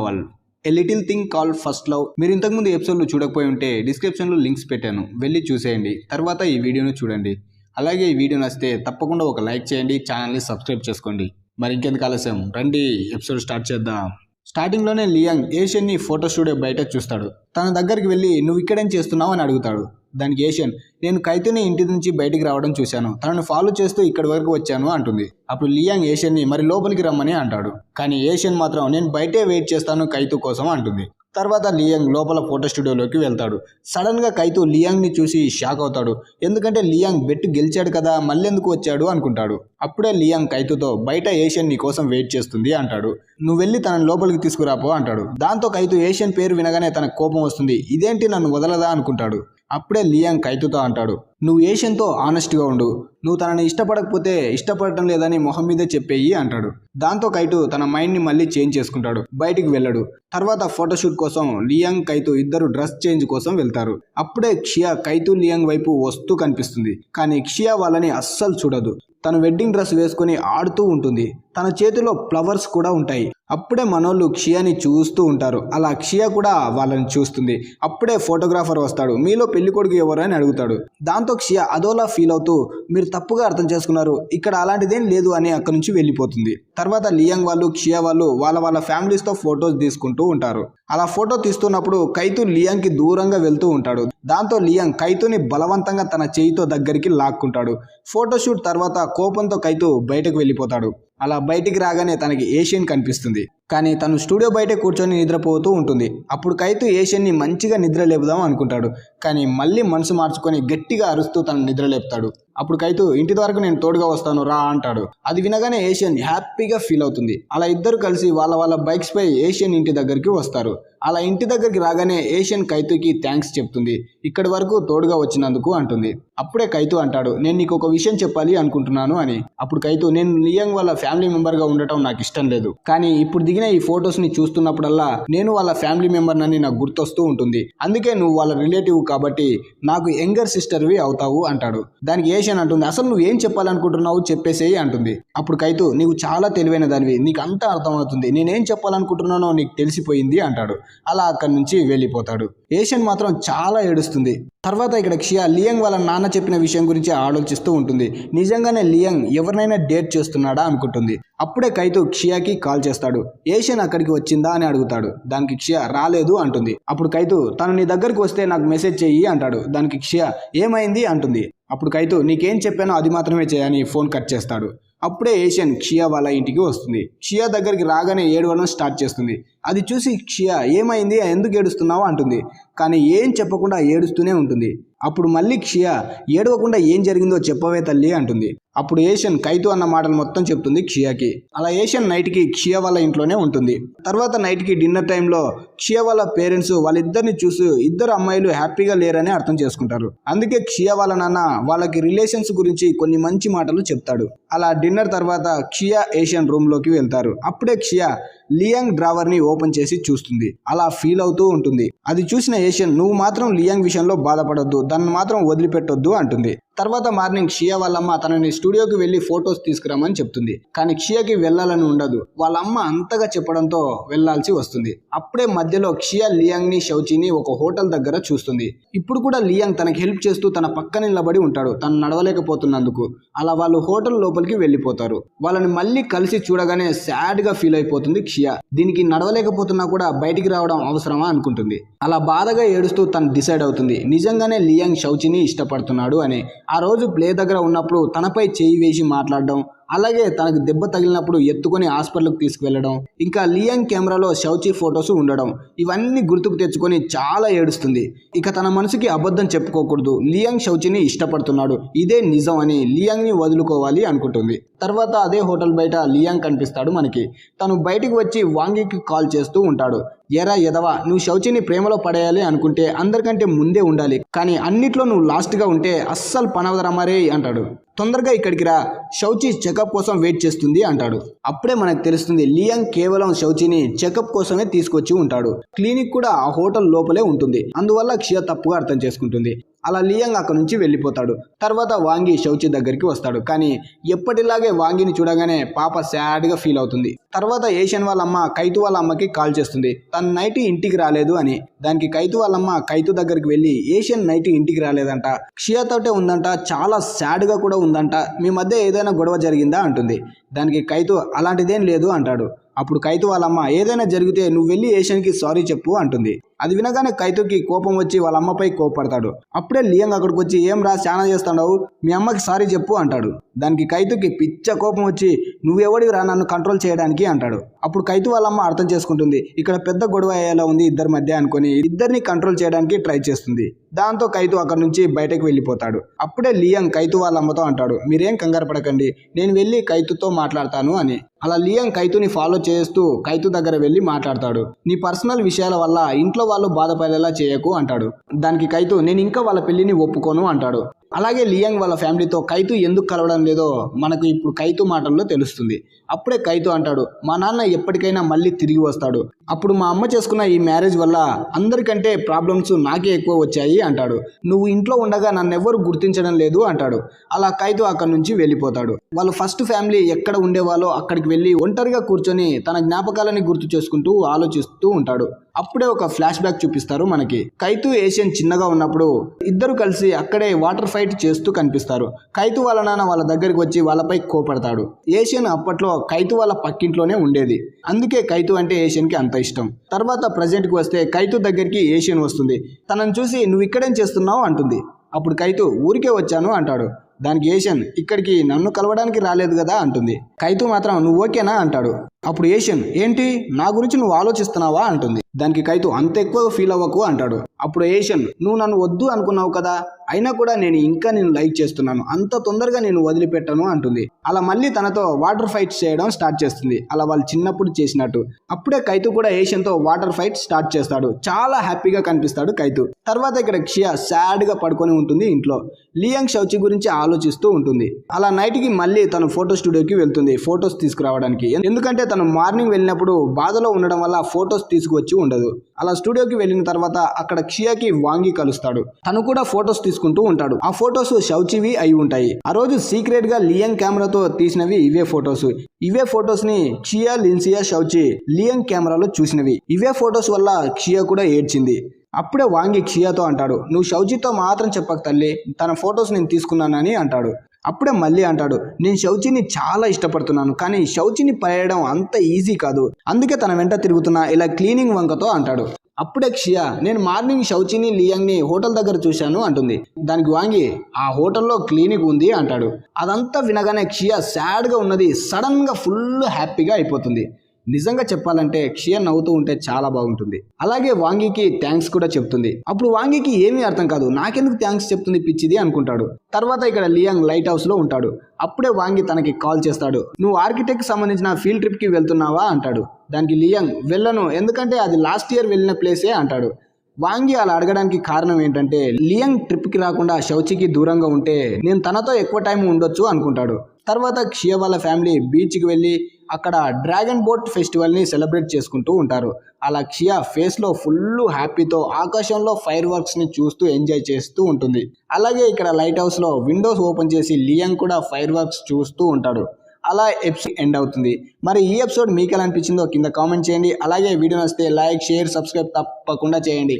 వాళ్ళు a little thing call first love మీరు ఇంతకుముందు ఎపిసోడ్లు చూడకపోయి ఉంటే డిస్క్రిప్షన్లో లింక్స్ పెట్టాను. వెళ్ళి చూసేయండి. తర్వాత ఈ వీడియోను చూడండి. అలాగే ఈ వీడియో నచ్చితే తప్పకుండా ఒక లైక్ చేయండి. ఛానల్ని సబ్స్క్రైబ్ చేసుకోండి. మరి ఇంకెందుకు ఆలస్యం? రండి ఎపిసోడ్ స్టార్ట్ చేద్దాం. స్టార్టింగ్లోనే లియాంగ్ ఏషియన్ని ఫోటో స్టూడియో బయట చూస్తాడు. తన దగ్గరికి వెళ్ళి నువ్వు ఇక్కడేం చేస్తున్నావు? అని అడుగుతాడు. దానికి ఏషియన్. నేను కైతిని ఇంటి నుంచి బయటికి రావడం చూశాను. తనను ఫాలో చేస్తూ ఇక్కడి వరకు వచ్చాను అంటుంది. అప్పుడు లియాంగ్ ఏషియన్ని మరి లోపలికి రమ్మని అంటాడు. కానీ ఏషియన్ మాత్రం నేను బయటే వెయిట్ చేస్తాను కైతు కోసం అంటుంది. తర్వాత లియాంగ్ లోపల ఫోటో స్టూడియోలోకి వెళ్తాడు. సడన్గా కైతు లియాంగ్ని చూసి షాక్ అవుతాడు. ఎందుకంటే లియాంగ్ బెట్ గెలిచాడు కదా మళ్ళెందుకు వచ్చాడు అనుకుంటాడు. అప్పుడే లియాంగ్ కైతుతో బయట ఏషియన్ నీ కోసం వెయిట్ చేస్తుంది అంటాడు. నువ్వు వెళ్ళి తనను లోపలికి తీసుకురాపో అంటాడు. దాంతో కైతు ఏషియన్ పేరు వినగానే తనకు కోపం వస్తుంది. ఇదేంటి నన్ను వదలదా అనుకుంటాడు. అప్పుడే లియాంగ్ కైతుతో అంటాడు నువ్వు ఏషియన్తో ఆనెస్ట్గా ఉండు. నువ్వు తనని ఇష్టపడకపోతే ఇష్టపడటం లేదని మొహం మీదే చెప్పేయి అంటాడు. దాంతో కైటు తన మైండ్ని మళ్ళీ చేంజ్ చేసుకుంటాడు బయటికి వెళ్ళడు. తర్వాత ఫోటోషూట్ కోసం లియాంగ్ కైతు ఇద్దరు డ్రెస్ చేంజ్ కోసం వెళ్తారు. అప్పుడే క్షియా కైతు లియాంగ్ వైపు వస్తూ కనిపిస్తుంది. కానీ క్షియా వాళ్ళని అస్సలు చూడదు. తను వెడ్డింగ్ డ్రెస్ వేసుకొని ఆడుతూ ఉంటుంది. తన చేతిలో ఫ్లవర్స్ కూడా ఉంటాయి. అప్పుడే మనోళ్ళు క్షియాని చూస్తూ ఉంటారు. అలా క్షియా కూడా వాళ్ళని చూస్తుంది. అప్పుడే ఫోటోగ్రాఫర్ వస్తాడు. మీలో పెళ్ళి కొడుకు ఎవరు అని అడుగుతాడు. దాంతో క్షియా అదోలా ఫీల్ అవుతూ మీరు తప్పుగా అర్థం చేసుకున్నారు. ఇక్కడ అలాంటిదేం లేదు అని అక్కడి నుంచి వెళ్ళిపోతుంది. తర్వాత లియాంగ్ వాళ్ళు క్షియా వాళ్ళు వాళ్ళ వాళ్ళ ఫ్యామిలీస్తో ఫొటోస్ తీసుకుంటూ ఉంటారు. అలా ఫోటో తీస్తున్నప్పుడు కైతు లియాంగ్కి దూరంగా వెళ్తూ ఉంటాడు. దాంతో లియాంగ్ కైతుని బలవంతంగా తన చేయితో దగ్గరికి లాక్కుంటాడు. ఫోటోషూట్ తర్వాత కోపంతో కైతు బయటకు వెళ్ళిపోతాడు. అలా బయటికి రాగానే తనకి ఏషియన్ కనిపిస్తుంది. కానీ తను స్టూడియో బయటే కూర్చొని నిద్రపోతూ ఉంటుంది. అప్పుడు కైతు ఏషియన్ని మంచిగా నిద్ర లేపుదాం అనుకుంటాడు. కానీ మళ్ళీ మనసు మార్చుకొని గట్టిగా అరుస్తూ తను నిద్ర లేపుతాడు అప్పుడు కైతు ఇంటి వరకు నేను తోడుగా వస్తాను రా అంటాడు. అది వినగానే ఏషియన్ హ్యాపీగా ఫీల్ అవుతుంది. అలా ఇద్దరు కలిసి వాళ్ళ వాళ్ళ బైక్స్ పై ఏషియన్ ఇంటి దగ్గరికి వస్తారు. అలా ఇంటి దగ్గరికి రాగానే ఏషియన్ కైతుకి థ్యాంక్స్ చెప్తుంది. ఇక్కడి వరకు తోడుగా వచ్చినందుకు అంటుంది. అప్పుడే కైతు అంటాడు నేను నీకు ఒక విషయం చెప్పాలి అనుకుంటున్నాను అని. అప్పుడు కైతు నేను లియాంగ్ వాళ్ళ ఫ్యామిలీ మెంబర్గా ఉండటం నాకు ఇష్టం లేదు. కానీ ఇప్పుడు దిగిన ఈ ఫొటోస్ని చూస్తున్నప్పుడల్లా నేను వాళ్ళ ఫ్యామిలీ మెంబర్ అని నాకు గుర్తొస్తూ ఉంటుంది. అందుకే నువ్వు వాళ్ళ రిలేటివ్ కాబట్టి నాకు యంగర్ సిస్టర్వి అవుతావు అంటాడు. దానికి ఏషియన్ అంటుంది? అసలు నువ్వు ఏం చెప్పాలనుకుంటున్నావు? చెప్పేసేయి అంటుంది. అప్పుడు కైతు నీవు చాలా తెలివైన దానివి నీకు అంతా అర్థమవుతుంది. నేనేం చెప్పాలనుకుంటున్నానో నీకు తెలిసిపోయింది అంటాడు. అలా అక్కడి నుంచి వెళ్ళిపోతాడు. ఏషియన్ మాత్రం చాలా ఏడుస్తుంది. తర్వాత ఇక్కడ క్షియా లియంగ్ వాళ్ళ నాన్న చెప్పిన విషయం గురించి ఆలోచిస్తూ ఉంటుంది. నిజంగానే లియంగ్ ఎవరినైనా డేట్ చేస్తున్నాడా అనుకుంటుంది. అప్పుడే కైతు క్షియాకి కాల్ చేస్తాడు. ఏషియన్ అక్కడికి వచ్చిందా అని అడుగుతాడు. దానికి క్షియా రాలేదు అంటుంది. అప్పుడు కైతు తను నీ దగ్గరికి వస్తే నాకు మెసేజ్ చెయ్యి అంటాడు. దానికి క్షియా ఏమైంది? అంటుంది. అప్పుడు కైతు నీకేం చెప్పానో అది మాత్రమే చేయని ఫోన్ కట్ చేస్తాడు. అప్పుడే ఏషియన్ క్షియా వాళ్ళ ఇంటికి వస్తుంది. క్షియా దగ్గరికి రాగానే ఏడవడం స్టార్ట్ చేస్తుంది. అది చూసి క్షియా ఏమైంది? ఎందుకు ఏడుస్తున్నావు? అంటుంది. కానీ ఏం చెప్పకుండా ఏడుస్తూనే ఉంటుంది. అప్పుడు మళ్ళీ క్షియా ఏడవకుండా ఏం జరిగిందో చెప్పవే తల్లి అంటుంది. అప్పుడు ఏషియన్ కైతు అన్న మాటలు మొత్తం చెప్తుంది క్షియాకి. అలా ఏషియన్ నైట్కి క్షియా వాళ్ళ ఇంట్లోనే ఉంటుంది. తర్వాత నైట్కి డిన్నర్ టైంలో క్షియా వాళ్ళ పేరెంట్స్ వాళ్ళిద్దరిని చూసి ఇద్దరు అమ్మాయిలు హ్యాపీగా లేరని అర్థం చేసుకుంటారు. అందుకే క్షియా వాళ్ళ నాన్న వాళ్ళకి రిలేషన్స్ గురించి కొన్ని మంచి మాటలు చెప్తాడు. అలా డిన్నర్ తర్వాత క్షియా ఏషియన్ రూమ్లోకి వెళ్తారు. అప్పుడే క్షియా లియాంగ్ డ్రావర్ని ఓపెన్ చేసి చూస్తుంది. అలా ఫీల్ అవుతూ ఉంటుంది. అది చూసిన ఏషియన్ నువ్వు మాత్రం లియాంగ్ విషయంలో బాధపడొద్దు దాన్ని మాత్రం వదిలిపెట్టొద్దు అంటుంది. తర్వాత మార్నింగ్ షియా వాళ్ళమ్మ తనని స్టూడియోకి వెళ్ళి ఫొటోస్ తీసుకురామని చెప్తుంది. కానీ క్షియాకి వెళ్ళాలని ఉండదు. వాళ్ళమ్మ అంతగా చెప్పడంతో వెళ్ళాల్సి వస్తుంది. అప్పుడే మధ్యలో క్షియా లియాంగ్ని షౌచిని ఒక హోటల్ దగ్గర చూస్తుంది. ఇప్పుడు కూడా లియాంగ్ తనకి హెల్ప్ చేస్తూ తన పక్కన నిలబడి ఉంటాడు. తను నడవలేకపోతున్నందుకు. అలా వాళ్ళు హోటల్ లోపలికి వెళ్ళిపోతారు. వాళ్ళని మళ్ళీ కలిసి చూడగానే సాడ్గా ఫీల్ అయిపోతుంది క్షియా దీనికి నడవలేకపోతున్నా కూడా బయటికి రావడం అవసరమా అనుకుంటుంది. అలా బాధగా ఏడుస్తూ తను డిసైడ్ అవుతుంది. నిజంగానే లియాంగ్ షౌచిని ఇష్టపడుతున్నాడు అని. ఆ రోజు ప్లే దగ్గర ఉన్నప్పుడు తనపై చేయి వేసి మాట్లాడడం అలాగే తనకు దెబ్బ తగిలినప్పుడు ఎత్తుకొని హాస్పిటల్కి తీసుకువెళ్ళడం ఇంకా లియాంగ్ కెమెరాలో షౌచి ఫొటోస్ ఉండడం ఇవన్నీ గుర్తుకు తెచ్చుకొని చాలా ఏడుస్తుంది. ఇక తన మనసుకి అబద్ధం చెప్పుకోకూడదు. లియాంగ్ షౌచిని ఇష్టపడుతున్నాడు. ఇదే నిజం అని లియాంగ్ని వదులుకోవాలి అనుకుంటుంది. తర్వాత అదే హోటల్ బయట లియాంగ్ కనిపిస్తాడు మనకి. తను బయటికి వచ్చి వాంగికి కాల్ చేస్తూ ఉంటాడు. ఎరా ఎదవా నువ్వు శౌచిని ప్రేమలో పడేయాలి అనుకుంటే అందరికంటే ముందే ఉండాలి. కానీ అన్నిట్లో నువ్వు లాస్ట్గా ఉంటే అస్సలు పనవదరా మరే అంటాడు. తొందరగా ఇక్కడికి రా శౌచి చెకప్ కోసం వెయిట్ చేస్తుంది అంటాడు. అప్పుడే మనకు తెలుస్తుంది లియాంగ్ కేవలం శౌచిని చెకప్ కోసమే తీసుకొచ్చి ఉంటాడు. క్లినిక్ కూడా ఆ హోటల్ లోపలే ఉంటుంది. అందువల్ల క్షియ తప్పుగా అర్థం చేసుకుంటుంది. అలా లియాంగ్ అక్కడ నుంచి వెళ్ళిపోతాడు. తర్వాత వాంగి శౌచి దగ్గరికి వస్తాడు. కానీ ఎప్పటిలాగే వాంగిని చూడగానే పాప సాడ్గా ఫీల్ అవుతుంది. తర్వాత ఏషియన్ వాళ్ళమ్మ కైతు వాళ్ళ అమ్మకి కాల్ చేస్తుంది. తన నైట్ ఇంటికి రాలేదు అని. దానికి కైతు వాళ్ళమ్మ కైతు దగ్గరికి వెళ్ళి ఏషియన్ నైట్ ఇంటికి రాలేదంట. క్షియాతోటే ఉందంట. చాలా సాడ్గా కూడా ఉందంట. మీ మధ్య ఏదైనా గొడవ జరిగిందా? అంటుంది. దానికి కైతు అలాంటిదేం లేదు అంటాడు. అప్పుడు కైతు వాళ్ళమ్మ ఏదైనా జరిగితే నువ్వు వెళ్ళి ఏషియన్కి సారీ చెప్పు అంటుంది. అది వినగానే కైతుకి కోపం వచ్చి వాళ్ళ అమ్మపై కోపడతాడు. అప్పుడే లియంగ్ అక్కడికి వచ్చి ఏం రా చాలా చేస్తాడావు మీ అమ్మకి సారీ చెప్పు అంటాడు. దానికి కైతుకి పిచ్చ కోపం వచ్చి నువ్వెవడివిరా నన్ను కంట్రోల్ చేయడానికి? అంటాడు. అప్పుడు కైతు వాళ్ళమ్మ అర్థం చేసుకుంటుంది ఇక్కడ పెద్ద గొడవ అయ్యేలా ఉంది ఇద్దరి మధ్య అనుకొని ఇద్దరిని కంట్రోల్ చేయడానికి ట్రై చేస్తుంది. దాంతో కైతు అక్కడ నుంచి బయటకు వెళ్ళిపోతాడు. అప్పుడే లియంగ్ కైతు వాళ్ళ అమ్మతో అంటాడు మీరేం కంగారు పడకండి నేను వెళ్ళి కైతుతో మాట్లాడతాను అని. అలా లియంగ్ కైతుని ఫాలో చేస్తూ కైతు దగ్గర వెళ్ళి మాట్లాడతాడు. నీ పర్సనల్ విషయాల వల్ల ఇంట్లో వాళ్ళు బాధపడేలా చేయకు అంటాడు. దానికి కైతు నేను ఇంకా వాళ్ళ పెళ్ళిని ఒప్పుకోను అంటాడు. అలాగే లియాంగ్ వాళ్ళ ఫ్యామిలీతో కైతు ఎందుకు కలవడం లేదో మనకు ఇప్పుడు కైతు మాటల్లో తెలుస్తుంది. అప్పుడే కైతు అంటాడు మా నాన్న ఎప్పటికైనా మళ్ళీ తిరిగి వస్తాడు. అప్పుడు మా అమ్మ చేసుకున్న ఈ మ్యారేజ్ వల్ల అందరికంటే ప్రాబ్లమ్స్ నాకే ఎక్కువ వచ్చాయి అంటాడు. నువ్వు ఇంట్లో ఉండగా నన్నెవ్వరు గుర్తించడం లేదు అంటాడు. అలా కైతు అక్కడి నుంచి వెళ్ళిపోతాడు. వాళ్ళు ఫస్ట్ ఫ్యామిలీ ఎక్కడ ఉండేవాళ్ళో అక్కడికి వెళ్ళి ఒంటరిగా కూర్చొని తన జ్ఞాపకాలని గుర్తు చేసుకుంటూ ఆలోచిస్తూ ఉంటాడు. అప్పుడే ఒక ఫ్లాష్ బ్యాక్ చూపిస్తారు మనకి. కైతు ఏషియన్ చిన్నగా ఉన్నప్పుడు ఇద్దరు కలిసి అక్కడే వాటర్ ఫైట్ చేస్తూ కనిపిస్తారు. కైతు వాళ్ళ నాన్న వాళ్ళ దగ్గరికి వచ్చి వాళ్ళపై కోపడతాడు. ఏషియన్ అప్పట్లో కైతు వాళ్ళ పక్కింట్లోనే ఉండేది. అందుకే కైతు అంటే ఏషియన్కి అంత ఇష్టం. తర్వాత ప్రజెంట్కి వస్తే కైతు దగ్గరికి ఏషియన్ వస్తుంది. తనను చూసి నువ్వు ఇక్కడేం చేస్తున్నావు? అంటుంది. అప్పుడు కైతు ఊరికే వచ్చాను అంటాడు. దానికి ఏషియన్ ఇక్కడికి నన్ను కలవడానికి రాలేదు కదా అంటుంది. కైతు మాత్రం నువ్వు ఓకేనా? అంటాడు. అప్పుడు ఏషియన్ ఏంటి? నా గురించి నువ్వు ఆలోచిస్తున్నావా? అంటుంది. దానికి కైతు అంత ఎక్కువ ఫీల్ అవ్వకు అంటాడు. అప్పుడు ఏషియన్ నువ్వు నన్ను వద్దు అనుకున్నావు కదా? అయినా కూడా నేను ఇంకా నేను లైక్ చేస్తున్నాను. అంత తొందరగా నేను వదిలిపెట్టను అంటుంది. అలా మళ్ళీ తనతో వాటర్ ఫైట్స్ చేయడం స్టార్ట్ చేస్తుంది. అలా వాళ్ళు చిన్నప్పుడు చేసినట్టు. అప్పుడే కైతు కూడా ఏషియన్తో వాటర్ ఫైట్ స్టార్ట్ చేస్తాడు. చాలా హ్యాపీగా కనిపిస్తాడు కైతు తర్వాత ఇక్కడ క్షియా సాడ్గా పడుకొని ఉంటుంది ఇంట్లో. లియాంగ్ షౌచి గురించి ఆలోచిస్తూ ఉంటుంది. అలా నైట్కి మళ్ళీ తను ఫోటో స్టూడియోకి వెళ్తుంది ఫొటోస్ తీసుకురావడానికి. ఎందుకంటే తను మార్నింగ్ వెళ్ళినప్పుడు బాధలో ఉండడం వల్ల ఫొటోస్ తీసుకువచ్చి ఉండదు. అలా స్టూడియోకి వెళ్ళిన తర్వాత అక్కడ క్షియాకి వాంగి కలుస్తాడు. తను కూడా ఫొటోస్ తీసుకుంటూ ఉంటాడు. ఆ ఫొటోస్ షౌచివి అయి ఉంటాయి. ఆ రోజు సీక్రెట్గా లియంగ్ కెమెరాతో తీసినవి ఇవే ఫొటోస్. ఇవే ఫొటోస్ని క్షియా లిన్సియా షౌచి లియంగ్ కెమెరాలో చూసినవి. ఇవే ఫొటోస్ వల్ల క్షియా కూడా ఏడ్చింది. అప్పుడే వాంగి క్షియాతో అంటాడు నువ్వు షౌజితో మాత్రం చెప్పక తల్లి. తన ఫొటోస్ నేను తీసుకున్నానని అంటాడు. అప్పుడే మళ్ళీ అంటాడు నేను శౌచిని చాలా ఇష్టపడుతున్నాను కానీ శౌచిని పడేయడం అంత ఈజీ కాదు. అందుకే తన వెంట తిరుగుతున్నా ఇలా క్లీనింగ్ వంకతో అంటాడు. అప్పుడే క్షియా నేను మార్నింగ్ శౌచిని లియాంగ్ని హోటల్ దగ్గర చూశాను అంటుంది. దానికి వాంగి ఆ హోటల్లో క్లినిక్ ఉంది అంటాడు. అదంతా వినగానే క్షియా సాడ్గా ఉన్నది సడన్గా ఫుల్ హ్యాపీగా అయిపోతుంది. నిజంగా చెప్పాలంటే క్షియ నవ్వుతూ ఉంటే చాలా బాగుంటుంది. అలాగే వాంగికి థ్యాంక్స్ కూడా చెప్తుంది. అప్పుడు వాంగికి ఏమీ అర్థం కాదు. నాకెందుకు థ్యాంక్స్ చెప్తుంది పిచ్చిది అనుకుంటాడు. తర్వాత ఇక్కడ లియాంగ్ లైట్ హౌస్లో ఉంటాడు. అప్పుడే వాంగి తనకి కాల్ చేస్తాడు. నువ్వు ఆర్కిటెక్ట్ సంబంధించిన ఫీల్డ్ ట్రిప్కి వెళ్తున్నావా? అంటాడు. దానికి లియాంగ్ వెళ్ళను. ఎందుకంటే అది లాస్ట్ ఇయర్ వెళ్ళిన ప్లేసే అంటాడు. వాంగి అలా అడగడానికి కారణం ఏంటంటే లియంగ్ ట్రిప్కి రాకుండా శౌచికి దూరంగా ఉంటే నేను తనతో ఎక్కువ టైం ఉండొచ్చు అనుకుంటాడు. తర్వాత క్షియ వాళ్ళ ఫ్యామిలీ బీచ్కి వెళ్ళి అక్కడ డ్రాగన్ బోట్ ఫెస్టివల్ని సెలబ్రేట్ చేసుకుంటూ ఉంటారు. అలా క్షియా ఫేస్లో ఫుల్ హ్యాపీతో ఆకాశంలో ఫైర్ వర్క్స్ని చూస్తూ ఎంజాయ్ చేస్తూ ఉంటుంది. అలాగే ఇక్కడ లైట్ హౌస్లో విండోస్ ఓపెన్ చేసి లియంగ్ కూడా ఫైర్ వర్క్స్ చూస్తూ ఉంటాడు. అలా ఎపిసోడ్ ఎండ్ అవుతుంది. మరి ఈ ఎపిసోడ్ మీకు ఎలా అనిపించిందో కింద కామెంట్ చేయండి. అలాగే వీడియో నచ్చితే లైక్ షేర్ సబ్స్క్రైబ్ తప్పకుండా చేయండి.